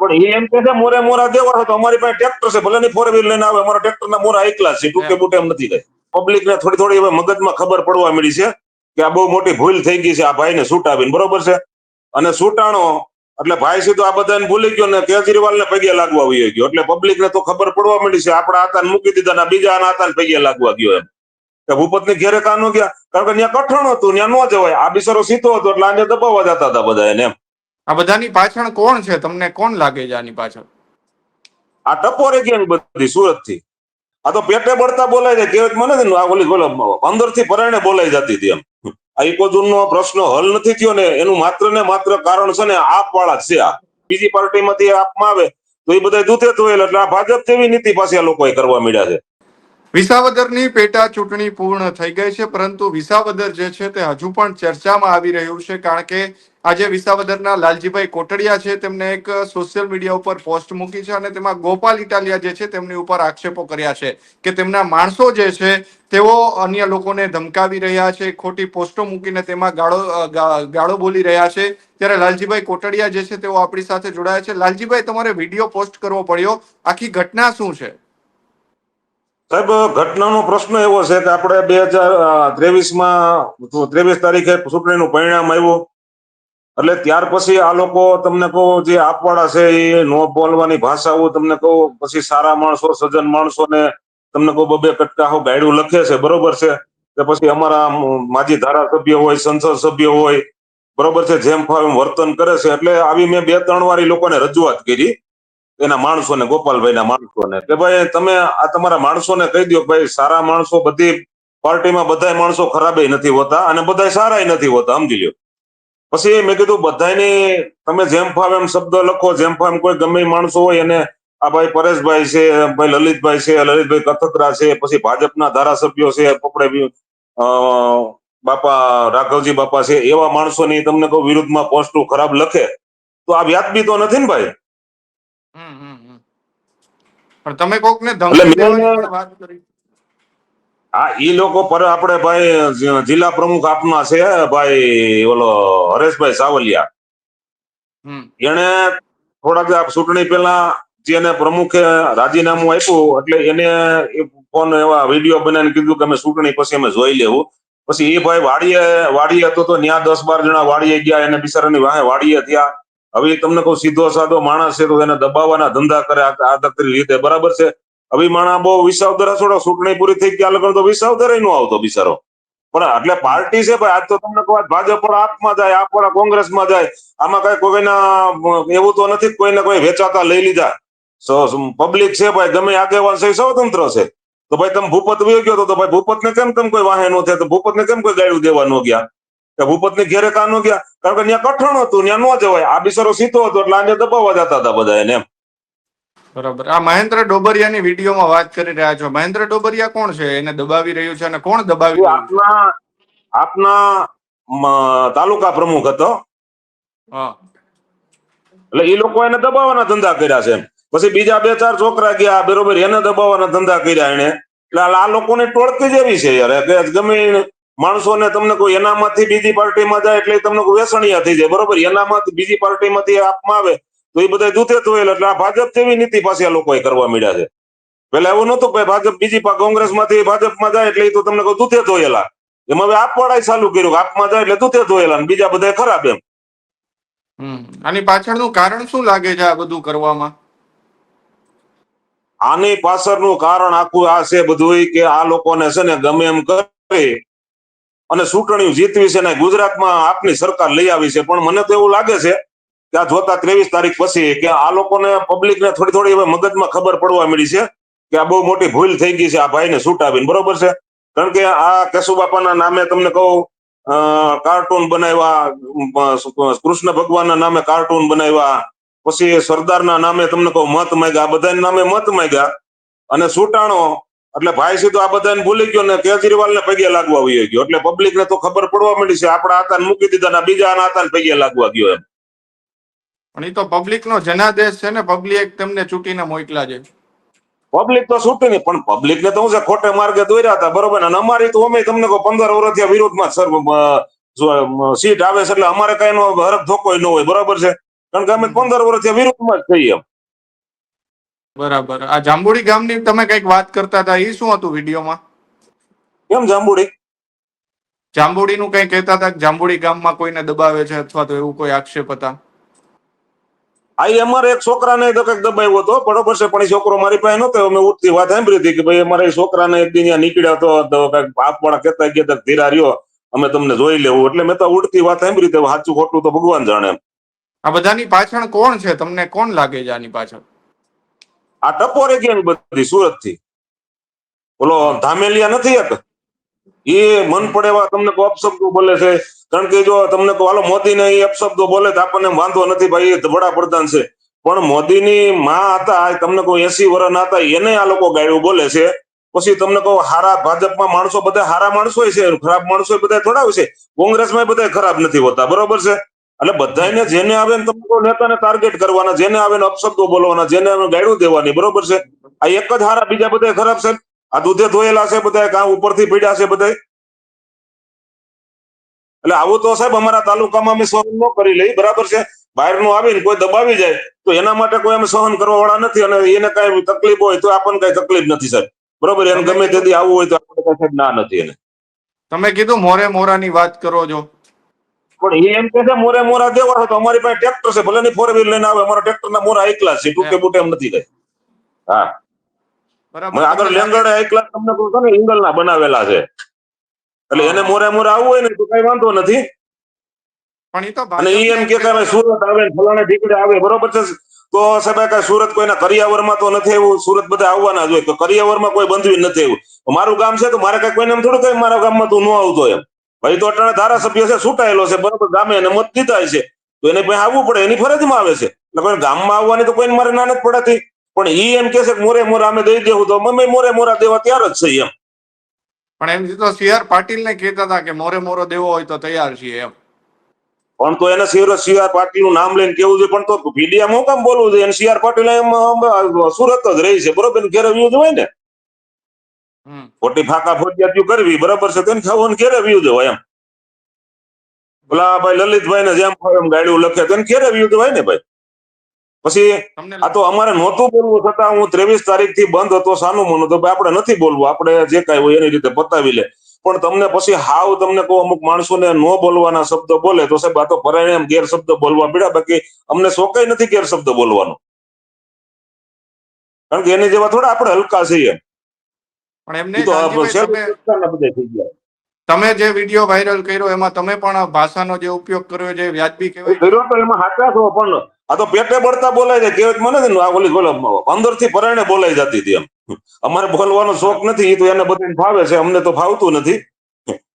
પણ એ એમ કે છે મોરે મોરા દેવા તો અમારી પાસે ટ્રેક્ટર છે ભલે ની ફોર વ્હીલ લઈને આવે અમારા ટ્રેક્ટર ના મોરા એકલા છે ટૂંકે બુટે એમ નથી કઈ પબ્લિક ને થોડી થોડી હવે મગજમાં ખબર પડવા મળી છે કે આ બહુ મોટી ભૂલ થઈ ગઈ છે આ ભાઈને છૂટાવીને બરોબર છે? અને છૂટાણો એટલે ભાઈ સીધો આ બધાને ભૂલી ગયો ને કેજરીવાલ ને પગે લાગવા વહી ગયો. એટલે પબ્લિક ને તો ખબર પડવા મળી છે આપણા હાથાને મૂકી દીધા ને બીજા હાથાને પગે લાગવા ગયો એમ. કે ભૂપતની ઘેરે કાનો ગયા? કારણ કે ત્યાં કઠણ હતું ત્યાં ન જવાય. આ બિચારો સીધો હતો એટલે આને દબાવવા જતા હતા બધા એને એમ. આ બધાની પાછળ કોણ છે? તમને કોણ લાગે છે આની પાછળ? આ ટપોરે ગયા બધી સુરતથી આ તો પેટે બળતા બોલાય છે કહેવત મને આ ઓલી બોલો અંદરથી પરાયણે બોલાઈ જતી હતી એમ. આ ઇકોઝોન નો પ્રશ્ન હલ નથી થયો ને, એનું માત્ર ને માત્ર કારણ છે ને, આપ વાળા છે આ. બીજી પાર્ટીમાંથી આપમાં આવે, તો એ બધા દૂધે તો એટલે આ ભાજપ જેવી નીતિ પાસે આ લોકોએ કરવા મળ્યા છે. વિસાવદરની પેટા ચૂંટણી પૂર્ણ થઈ ગઈ છે, પરંતુ વિસાવદર જે છે તે હજુ પણ ચર્ચામાં આવી રહ્યું છે, કારણ કે આજે વિસાવદરના લાલજીભાઈ કોટડિયા છે, તેમને એક સોશિયલ મીડિયા ઉપર પોસ્ટ મૂકી છે અને તેમાં ગોપાલ ઇટાલિયા જે છે તેમની ઉપર આક્ષેપો કર્યા છે કે તેમના માણસો જે છે તેઓ અન્ય લોકોને ધમકાવી રહ્યા છે, ખોટી પોસ્ટો મૂકીને તેમાં ગાળો ગાળો બોલી રહ્યા છે. ત્યારે લાલજીભાઈ કોટડિયા જે છે તેઓ આપણી સાથે જોડાયા છે. લાલજીભાઈ, તમારે વીડિયો પોસ્ટ કરવો પડ્યો. આખી ઘટના શું છે? સાહેબ, ઘટનાનો પ્રશ્ન એવો છે કે આપણે બે હજાર ત્રેવીસમાં ત્રેવીસ તારીખે ચૂંટણીનું પરિણામ આવ્યું. એટલે ત્યાર પછી આ લોકો તમને કહો, જે આપવાળા છે, એ નો બોલવાની ભાષાઓ તમને કહું, પછી સારા માણસો, સજ્જન માણસો ને તમને કહું, બબે કટકાહો ગાયડું લખે છે, બરોબર છે? કે પછી અમારા માજી ધારાસભ્ય હોય, સંસદ સભ્ય હોય, બરોબર છે? જેમ ફાવે વર્તન કરે છે. એટલે આવી મેં બે, ત્રણ વાર લોકોને રજૂઆત કરી. એના માણસોને ગોપાલભાઈના માણસોને કે ભાઈ તમે આ તમારા માણસોને કહી દો ભાઈ સારા માણસો બધી પાર્ટીમાં બધાય માણસો ખરાબે નથી હોતા અને બધાય સારા નથી હોતા સમજી લ્યો પછી મેં કીધું બધાયની તમે જેમ ફાવે એમ શબ્દ લખો જેમ ફાવે કોઈ ગમે માણસો હોય એને આ ભાઈ પરેશભાઈ છે ભાઈ લલિતભાઈ છે લલિતભાઈ કથકરા છે પછી ભાજપના ધારાસભ્યો છે અ, બાપા રાઘવજી બાપા છે એવા માણસોની તમને કહું વિરુદ્ધમાં પોસ્ટો ખરાબ લખે તો આ વ્યાજબી તો નથી ને ભાઈ. પણ તમે કોક ને ધમકી હા ઈ લોકો પર આપણે ભાઈ જિલ્લા પ્રમુખ આપના છે ભાઈ ઓલો હરેશભાઈ સાવલિયા. એને થોડાક ચૂંટણી પહેલા જેને પ્રમુખે રાજીનામું આપ્યું એટલે એને ફોન એવા વીડિયો બનાવીને કીધું કે અમે ચૂંટણી પછી અમે જોઈ લેવું. પછી એ ભાઈ વાડીએ વાડીએ હતો તો ત્યાં દસ બાર જણા વાડીએ ગયા એને બિચારાની વાહે વાડીએ થયા. હવે તમને કહું, સીધો સાધો માણસ છે, તો એને દબાવવાના ધંધા કરે, આ આ તકરી રીતે. બરાબર છે? હવે માણા બહુ વિસાવદર છોડો, ચૂંટણી પૂરી થઈ ગયા લગન તો વિસાવદર નો આવતો બિચારો. પણ એટલે પાર્ટી છે ભાઈ, આજ તો તમને કહું ભાજપ પણ આપમાં જાય, આપ વાળા કોંગ્રેસમાં જાય, આમાં કઈ કોઈના એવું તો નથી કોઈને કોઈ વેચાતા લઈ લીધા. પબ્લિક છે ભાઈ, ગમે આગેવાન છે સ્વતંત્ર છે. તો ભાઈ તમે ભૂપત વયો ગયો તો ભાઈ ભૂપત ને કેમ કેમ કોઈ વાહે નો થાય? તો ભૂપત ને કેમ કોઈ ગાયું દેવા ન ગયા? કે ભૂપતની ઘેરે કાં ન ગયા? કારણ કે ત્યાં કઠણ હતું ત્યાં ન જવાય. આ બિસરો સીધો હતો એટલે આને દબાવવા જતા હતા બધા એને એમ. બરાબર. આ મહેન્દ્ર ડોબરિયાની વિડીયોમાં વાત કરી રહ્યા છો. મહેન્દ્ર ડોબરિયા કોણ છે? એને દબાવી રહ્યું છે અને કોણ દબાવી આપના આપના તાલુકા પ્રમુખ હતો. હા. એટલે એ લોકો એને દબાવવાના ધંધા કર્યા છે પછી બીજા બે ચાર છોકરા ગયા બરોબર એને દબાવવાના ધંધા કર્યા એને એટલે આ લોકોની ટોળકી જેવી છે યાર. કે ગમે માણસોને તમને કોઈ એનામાંથી બીજી પાર્ટીમાં જાય એટલે તમને કોઈ વેસણિયા થઈ જાય બરોબર? એનામાંથી બીજી પાર્ટીમાંથી આપમાં આવે તો એ બધા દૂધે થયેલ એટલે આ ભાજપ જેવી નીતિ પાસે આ લોકોએ કરવા મળ્યા છે. પેલા એવું નતું કે ભાજપ બીજી કોંગ્રેસમાંથી ભાજપમાં જાય એટલે એ તો તમને કોઈ દૂધે ધોયેલા એમાં હવે આપવાળા ચાલુ કર્યું આપમાં જાય એટલે દૂધે ધોયેલા બીજા બધા ખરાબ એમ. આની પાછળનું કારણ શું લાગે છે આ બધું કરવામાં? આની પાછળનું કારણ આખું આ છે બધું કે આ લોકોને છે ને ગમે એમ કરી અને ચૂંટણી જીતવી છે ને ગુજરાતમાં આપની સરકાર લઈ આવી છે. પણ મને તો એવું લાગે છે કે આ જોતા ત્રેવીસ તારીખ પછી કે આ લોકોને પબ્લિકને થોડી થોડી હવે મગજમાં ખબર પડવા મળી છે કે આ બહુ મોટી ભૂલ થઈ ગઈ છે આ ભાઈને છૂટાવીને બરોબર છે? કારણ કે આ કેશુબાપાના નામે તમને કહું કાર્ટૂન બનાવ્યા કૃષ્ણ ભગવાનના નામે કાર્ટૂન બનાવ્યા, પછી સરદારના નામે તમને કહું, મત માંગ્યા. આ બધાના નામે મત માંગ્યા. અને છૂટાણો એટલે ભાઈ સીધો આ બધાને ભૂલી ગયો ને કેજરીવાલ ને પગે લાગવા વયો ગયો. એટલે પબ્લિક ને તો ખબર પડવા મળી છે આપણા હાથાને મૂકી દીધા ને બીજા હાથાને પગે લાગવા ગયો એમ. પણ એ તો પબ્લિક નો જનાદેશ છે ને પબ્લિક તેમને ચૂંટીને મોકલા છે. પબ્લિક તો છૂટી નહીં પણ પબ્લિક ને તો હું છે ખોટે માર્ગે દોર્યા હતા બરોબર અને અમારી તો અમે તમને કહો પંદર વર્ષથી વિરોધમાં સર સીટ આવે છે એટલે અમારે કઈ નો હરક ધોકો ન હોય બરોબર છે? કારણ કે અમે પંદર વર્ષથી વિરોધમાં જ થઈએ એમ. બરાબર. આ જાંબુડી ગામની તમે કંઈક વાત કરતા હતા એ શું હતું વિડીયોમાં? કેમ જાંબુડી? જાંબુડીનું કઈ કહેતા હતા કે જાંબુડી ગામમાં કોઈને દબાવે છે અથવા તો એવું કોઈ આક્ષેપ હતા? આ અમારે એક છોકરાને તો કંઈક દબાવ્યો હતો બરોબર છે પણ એ છોકરો મારી પાસે નતો અમે ઉઠતી વાત સાંભળી હતી કે ભાઈ અમારે છોકરાને એક દિન નીકળ્યો હતો તો કંઈક વાળા કહેતા ગયા હતા કે ધીરા રહ્યો અમે તમને જોઈ લેવું એટલે મેં તો ઉડતી વાત સાંભળી હતી સાચું ખોટું તો ભગવાન જાણે આ બધાની પાછળ કોણ છે? તમને કોણ લાગે છે આની પાછળ? આ ટપોરે ગયા બધી સુરતથી ઓલો ધામેલિયા નથી એક? એ મન પડે એવા તમને કોઈ અપશબ્દો બોલે છે? કારણ કે જો તમને કહો, હાલો, મોદીને એ અપશબ્દો બોલે તો આપણને વાંધો નથી ભાઈ, એ વડાપ્રધાન છે. પણ મોદીની માં હતા તમને કોઈ એસી વર્ષના હતા, એને આ લોકો ગાયું બોલે છે. પછી તમને કહું, હારા ભાજપમાં માણસો બધા હારા માણસો છે, ખરાબ માણસો બધા થોડા હોય છે. કોંગ્રેસમાં બધા ખરાબ નથી હોતા, બરોબર છે? એટલે બધાને જેને આવે ને તમને નેતાને ટાર્ગેટ કરવાના જેને આવે ને અપશબ્દો બોલવાના જેને આવે ગાયડું દેવાની બરોબર છે? આ એક જ હારા બીજા બધા ખરાબ છે? આ દૂધે ધોયેલા છે બધા કાં ઉપરથી પીડ્યા છે બધા એટલે આવું તો સાહેબ અમારા તાલુકામાં અમે સહન ન કરી લઈ બરાબર છે? બહારનું આવીને કોઈ દબાવી જાય તો એના માટે કોઈ અમે સહન કરવા વાળા નથી અને એને કઈ તકલીફ હોય તો આપણને કઈ તકલીફ નથી સાહેબ. બરોબર એને ગમે તેથી આવવું હોય તો આપણે કઈ ના નથી એને. તમે કીધું મોરે મોરાની વાત કરો છો. પણ એ એમ કે છે મોરે મોરા દેવા હોય તો અમારી પાસે ટ્રેક્ટર છે ભલે ની ફોર વ્હીલ લઈને આવે અમારા ટ્રેક્ટર ના મોરા એકલા છે ટૂંકે બુટે એમ નથી કઈ હા. બરાબર. આગળ એકલા લેંગડે એક તમને કહું છું ને ઇંગલ ના બનાવેલા છે. એટલે એને મોરે મોરે આવવું હોય ને તો કઈ વાંધો નથી. પણ એ તો અને ઈ એમ કે કે ભાઈ સુરત આવે ફલાણે ઢીકડે આવે. બરોબર છે. તો સાહેબ કઈ સુરત કોઈના કરિયાવરમાં તો નથી એવું? સુરત બધા આવવાના જ હોય. તો કરિયાવરમાં કોઈ બંધવી નથી એવું. મારું ગામ છે તો મારે કઈ કોઈને એમ થોડું કઈ મારા ગામમાં તું ન આવતો એમ. ભાઈ તો અટાણે ધારાસભ્ય છે છૂટાયેલો છે બરોબર ગામે એને મત દીધા છે. તો એને ભાઈ આવવું પડે એની ફરજમાં આવે છે. એટલે કોઈ ગામમાં આવવાની તો કોઈને મારે ના નથી પડાતી પણ ઈ એમ કે છે મોરે મોરા અમે દઈ દેવું તો મમ્મી મોરે મોરા દેવા ત્યાર જ છે એમ. પણ એમ તો સી આર પાટીલ ને કહેતા હતા કે મોરે મોરો દેવો હોય તો તૈયાર છીએ એમ. પણ તો એને સી સી આર પાટીલનું નામ લઈને કેવું છે પણ તો પીડીએમ હું કામ બોલવું જોઈએ? સી આર પાટીલ એમ સુરત જ રહી છે બરોબર? ઘેર વ્યૂ હોય ને. ખોટી ફાકા ફોજિયાતીઓ કરવી બરાબર છે? તેને ખાવાનું ઘેરે વ્યૂ દેવો એમ? પેલા ભાઈ લલિતભાઈ ને જેમ એમ ગાડીઓ લખે તેને ઘેરે વ્યૂ દેવાય ને ભાઈ? પછી આ તો અમારે નહોતું બોલવું છતાં હું ત્રેવીસ તારીખથી બંધ હતો સાનું મનું તો ભાઈ આપણે નથી બોલવું આપણે જે કઈ હોય એની રીતે પતાવી લે. પણ તમને પછી હાવ તમને કહું અમુક માણસોને ન બોલવાના શબ્દ બોલે તો સાહેબ આ તો પરિણામ ગેર શબ્દ બોલવા પીડા બાકી અમને શોકાય નથી ગેર શબ્દ બોલવાનો. કારણ કે એની જેવા થોડા આપણે હલકા છીએ પણ તમે ગયા. જે વીડિયો વાયરલ કર્યો એમાં તમે પણ ભાષાનો જે ઉપયોગ કર્યો જે વ્યાજબી કહેવાય કર્યો તો એમાં હાચા છો પણ આ તો પેટે બળતા બોલાય છે. કહેવત મને છે આ બોલી બોલે અંદરથી પરાણે બોલાઈ જતી હતી એમ. અમારે બોલવાનો શોખ નથી તો એને બધાને ફાવે છે. અમને તો ફાવતું નથી.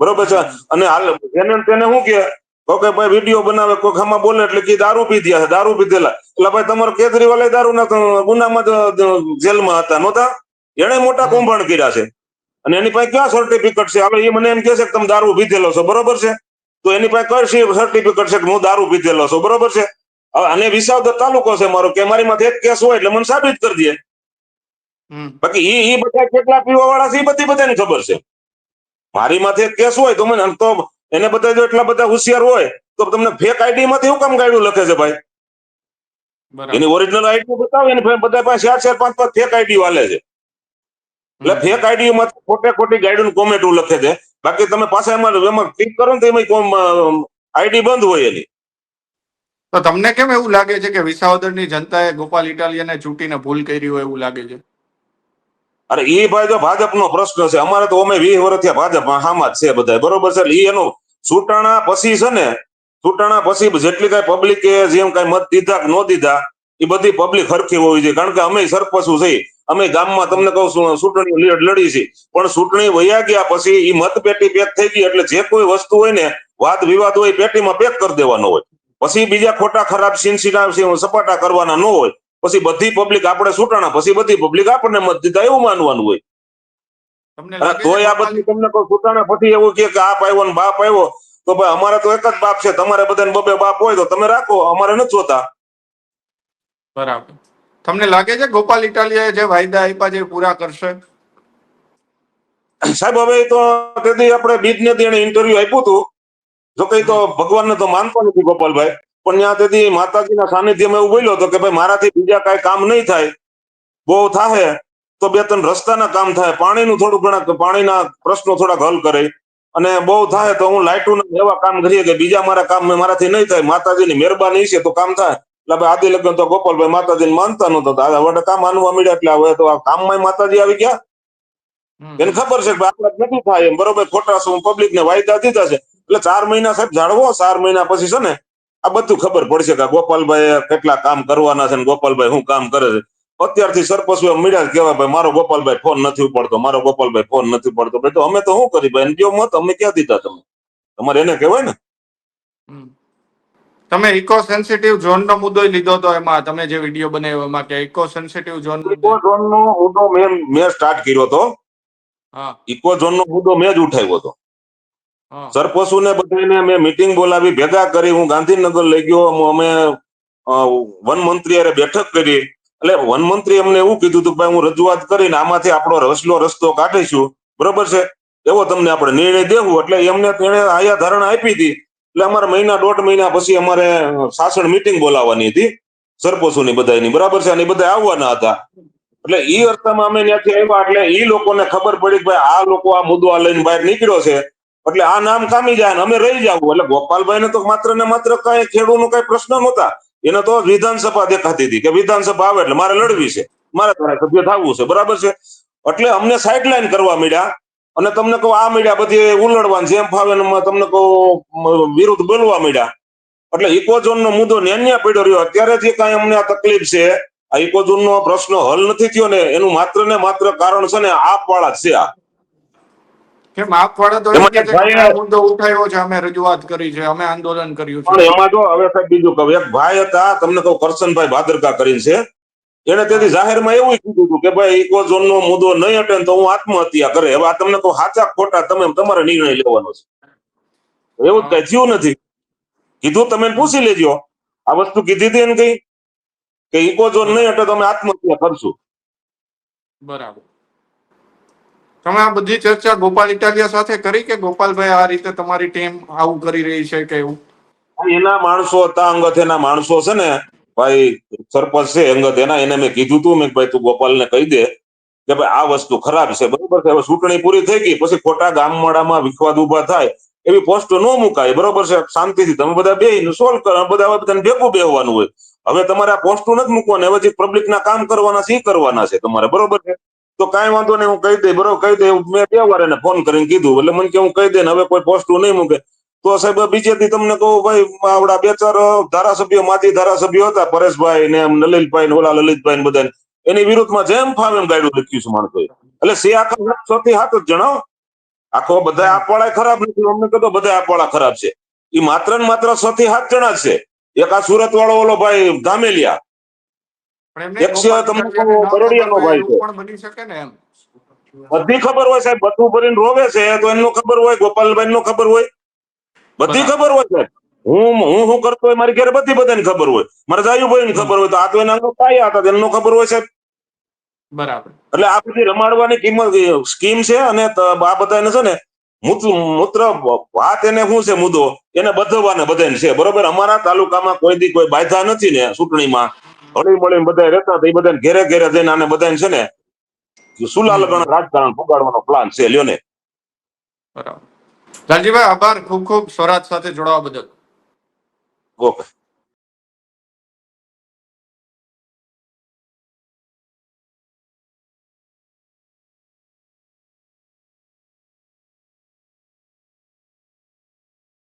બરોબર છે? અને હાલ એને તેને શું કે? તો ભાઈ વીડિયો બનાવે કોઈ ખામાં બોલે એટલે કે દારૂ પી છે દારૂ પીધેલા એટલે ભાઈ તમારો કેજરીવાલ દારૂ ના ગુનામાં જેલમાં હતા નહોતા? એને મોટા. કૌભાંડ કર્યા છે. અને એની પાસે ક્યાં સર્ટિફિકેટ છે? હવે એ મને એમ કહે છે કે તમે દારૂ પીધેલો છો બરોબર છે? તો એની પાસે કઈ સર્ટિફિકેટ છે કે હું દારૂ પીધેલો છું બરોબર છે? હવે અને વિસાવદર તાલુકો છે મારો કે મારી માથે એક કેસ હોય એટલે મને સાબિત કરી દે. બાકી ઈ એ બધા કેટલા પીવા વાળા છે એ બધી બધાને ખબર છે. મારી માથે એક કેસ હોય તો મને તો એને બધા જો એટલા બધા હોશિયાર હોય તો તમને ફેક આઈડી માંથી એવું કામ ગાડ્યું લખે છે ભાઈ? એની ઓરિજિનલ આઈડી બતાવે એને બધા પાસે ચાર ચાર પાંચ પાંચ ફેક આઈડી વાલે છે. એટલે. ફેક આઈડી માં ખોટે ખોટી ગાઈડ કોમેન્ટ લખે છે. બાકી તમે પાછા એમાં એમાં ક્લિક કરો ને તો એમાં આઈડી બંધ હોય એની. તો તમને કેમ એવું લાગે છે કે વિસાવદરની જનતાએ ગોપાલ ઇટાલિયાને ચૂંટીને ભૂલ કરી હોય એવું લાગે છે? અરે ઈ ભાઈ તો ભાજપનો પ્રશ્ન છે. અમારે તો અમે વીસ વર્ષથી ભાજપ હામાં જ છે બધા બરોબર છે? એ એનું ચૂંટણા પછી છે ને ચૂંટણા પછી જેટલી કઈ પબ્લિકે જેમ કઈ મત દીધા કે ન દીધા એ બધી પબ્લિક હરખી હોવી જોઈએ. કારણ કે અમે સરપસું છે અમે ગામમાં તમને કહું છું ચૂંટણી લડી છે. પણ ચૂંટણી વયા ગયા પછી મત મતપેટી પેક થઈ ગઈ એટલે જે કોઈ વસ્તુ હોય ને વાદ વિવાદ હોય પેટીમાં પેક કરી દેવાનો હોય. પછી બીજા ખોટા ખરાબ સીનસીના સપાટા કરવાના ન હોય. પછી બધી પબ્લિક આપણે ચૂંટાણા પછી બધી પબ્લિક આપણને મત દીધા એવું માનવાનું હોય. તોય આ બધી તમને કહું સુટાણા પછી એવું કે આપ આવ્યો ને બાપ આવ્યો તો ભાઈ અમારે તો એક જ બાપ છે તમારે બધાને બબે બાપ હોય તો તમે રાખો અમારે નથી જોતા. બરાબર. તમને લાગે છે ગોપાલ ઇટાલિયાએ જે વાયદા આપ્યા છે પૂરા કરશે? સાહેબ, હવે તો તેથી આપણે બીજ ને એને ઇન્ટરવ્યુ આપ્યું હતું. જો કઈ તો ભગવાનને તો માનતો નથી ગોપાલભાઈ. પણ ત્યાં તેથી માતાજીના સાનિધ્યમાં એવું બોલ્યો હતો કે ભાઈ, મારાથી બીજા કાંઈ કામ નહીં થાય. બહુ થાય તો બે ત્રણ રસ્તાના કામ થાય. પાણીનું થોડું ઘણા, પાણીના પ્રશ્નો થોડાક હલ કરે. અને બહુ થાય તો હું લાઇટોના એવા કામ કરીએ કે બીજા મારા કામ મારાથી નહીં થાય. માતાજીની મહેરબાની છે તો કામ થાય. એટલે ભાઈ આદિ લગ્ન તો ગોપાલભાઈ માતાજી માનતા નતો આ કામ માનવા મળ્યા એટલે હવે તો આ કામમાં માતાજી આવી ગયા. એને ખબર છે કે આપણા નથી થાય એમ. બરોબર ખોટા શું પબ્લિક ને વાયદા દીધા છે. એટલે ચાર મહિના સાહેબ જાળવો ચાર મહિના પછી છે ને આ બધું ખબર પડશે કે ગોપાલભાઈ કેટલા કામ કરવાના છે ને ગોપાલભાઈ શું કામ કરે છે. અત્યારથી સરપંચો મળ્યા કેવા ભાઈ મારો ગોપાલભાઈ ફોન નથી ઉપાડતો મારો ગોપાલભાઈ ફોન નથી ઉપાડતો. ભાઈ તો અમે તો શું કરી ભાઈ જો મત અમે ક્યાં દીધા તમે તમારે એને કહેવાય ને. તમે ઇકો સેન્સિટિવ ઝોન નો મુદ્દો લીધો તો એમાં તમે જે વીડિયો બનાવ્યો એમાં કે eco sensitive zone eco zone નો મુદ્દો મેં મેં સ્ટાર્ટ કર્યો હતો. હા. ઇકો ઝોન નો મુદ્દો મેં જ ઉઠાવ્યો હતો. હા. ને બધાને મેં મીટિંગ બોલાવી ભેગા કરી હું ગાંધીનગર લઈ ગયો. અમે વન મંત્રી અરે બેઠક કરી. એટલે વન મંત્રી અમને એવું કીધું હતું ભાઈ હું રજૂઆત કરીને આમાંથી આપણો રસલો રસ્તો કાઢીશું. બરોબર છે? એવો તમને આપણે નિર્ણય દેવું. એટલે એમને તેણે આયા ધારણા આપી હતી. એટલે અમારે મહિના દોઢ મહિના પછી અમારે સાસણ મીટિંગ બોલાવવાની હતી. સરપંચોની બધાની બરાબર છે? અને બધા આવવાના હતા. એટલે એ અર્થમાં અમે ત્યાંથી આવ્યા એટલે એ લોકોને ખબર પડી કે ભાઈ આ લોકો આ મુદ્દો લઈને બહાર નીકળ્યો છે. એટલે આ નામ કામી જાય અમે રહી જાવું. એટલે ગોપાલભાઈ ને તો માત્ર ને માત્ર કઈ ખેડૂનો કઈ પ્રશ્ન નહોતા. એને તો વિધાનસભા દેખાતી હતી કે વિધાનસભા આવે એટલે મારે લડવી છે. મારે ધારાસભ્ય થવું છે. બરાબર છે? એટલે અમને સાઇડલાઈન કરવા મળ્યા. અને તમને કહું આ મળ્યા બધી ઉલડવાન જેમ ફાવે તમને કહું વિરુદ્ધ બોલવા મળ્યા. એટલે ઇકોઝોન નો મુદ્દો નેન્યા પડ્યો રહ્યો. અત્યારે જે કાંઈ અમને આ તકલીફ છે. આ ઇકોઝોન નો પ્રશ્ન હલ નથી થયો ને એનું માત્ર ને માત્ર કારણ છે ને આપ વાળા છે આ. કેમ આપ વાળા તો મુદ્દો ઉઠાવ્યો છે અમે રજૂઆત કરી છે અમે આંદોલન કર્યું છે. એમાં જો હવે સાહેબ બીજું કહું એક ભાઈ હતા તમને કહું કરશનભાઈ ભાદરકા કરીને છે. એને તેથી જાહેરમાં એવું કીધું હતું કે ભાઈ ઇકોઝોન નો મુદ્દો નહીં હટે તો હું આત્મહત્યા કરે. હવે આ તમને કહું સાચા ખોટા તમે તમારે નિર્ણય લેવાનો છે. એવું જ કઈ થયું નથી. કીધું તમે પૂછી લેજો. આ વસ્તુ કીધી હતી એને કઈ? કે ઇકોઝોન નહીં હટે તો અમે આત્મહત્યા કરશું. બરાબર. તમે આ બધી ચર્ચા ગોપાલ ઇટાલિયા સાથે કરી કે ગોપાલભાઈ આ રીતે તમારી ટીમ આવું કરી રહી છે કે એવું? એના માણસો હતા અંગત એના માણસો છે ને ભાઈ, સરપંચ છે, અંગત એના, એને મેં કીધું તું, મેં ભાઈ, તું ગોપાલને કહી દે કે ભાઈ, આ વસ્તુ ખરાબ છે. બરોબર છે, હવે ચૂંટણી પૂરી થઈ ગઈ, પછી ખોટા ગામવાડામાં વિખવાદ ઊભા થાય, એવી પોસ્ટો ન મુકાય, બરોબર છે, શાંતિથી. તમે બધા બે સોલ્વ કરો બધા બધાને ભેગું બેહવાનું હોય. હવે તમારે આ પોસ્ટો નથી મૂકવાની, હવે જે પબ્લિકના કામ કરવાના છે એ કરવાના છે તમારે, બરોબર છે? તો કાંઈ વાંધો નહીં, હું કહી દઈ, બરોબર, કહી દઈ મેં બે વાર એને ફોન કરીને કીધું, એટલે મને કે હું કહી દે હવે કોઈ પોસ્ટો નહીં મૂકે. તો સાહેબ બીજેથી તમને કહું ભાઈ આવડા બે ચાર ધારાસભ્યો માજી ધારાસભ્યો હતા પરેશભાઈ ને એમ લલિતભાઈ ને ઓલા લલિતભાઈ ને બધા એની વિરુદ્ધમાં જેમ ફાવે એમ ગાયડું લખ્યું છે માણસોએ. એટલે સે આખા છ થી હાથ જ જણાવો. આખો બધા આપવાળા ખરાબ નથી. અમને કહેતો બધા આપવાળા ખરાબ છે. એ માત્ર ને માત્ર છ થી હાથ જણા છે. એક આ સુરત વાળો ઓલો ભાઈ ધામેલિયા. બધી ખબર હોય સાહેબ બધું ભરીને રોવે છે તો એમનો ખબર હોય ગોપાલભાઈ નું ખબર હોય. બધી ખબર હોય સાહેબ હું હું હું કરતો હોય મારી ઘેર બધી બધાને ખબર હોય. મારા જાયુભાઈ ને ખબર હોય તો આ તો એના કાયા હતા એમનો ખબર હોય સાહેબ બરાબર. એટલે આ બધી રમાડવાની કિંમત સ્કીમ છે અને આ બધાને છે ને મૂત્ર મૂત્ર વાત એને શું છે મુદ્દો? એને બધવાને બધાને છે બરોબર? અમારા તાલુકામાં કોઈ દી કોઈ બાધા નથી ને ચૂંટણીમાં. હળી મળીને બધા રહેતા એ બધાને ઘેરે ઘેરે જઈને આને બધાને છે ને સુલાલગણ રાજકારણ ફુગાડવાનો પ્લાન છે લ્યો ને. બરાબર. લાલજીભાઈ આભાર. ખૂબ ખૂબ સ્વરાજ સાથે જોડાવા બદલ. ઓકે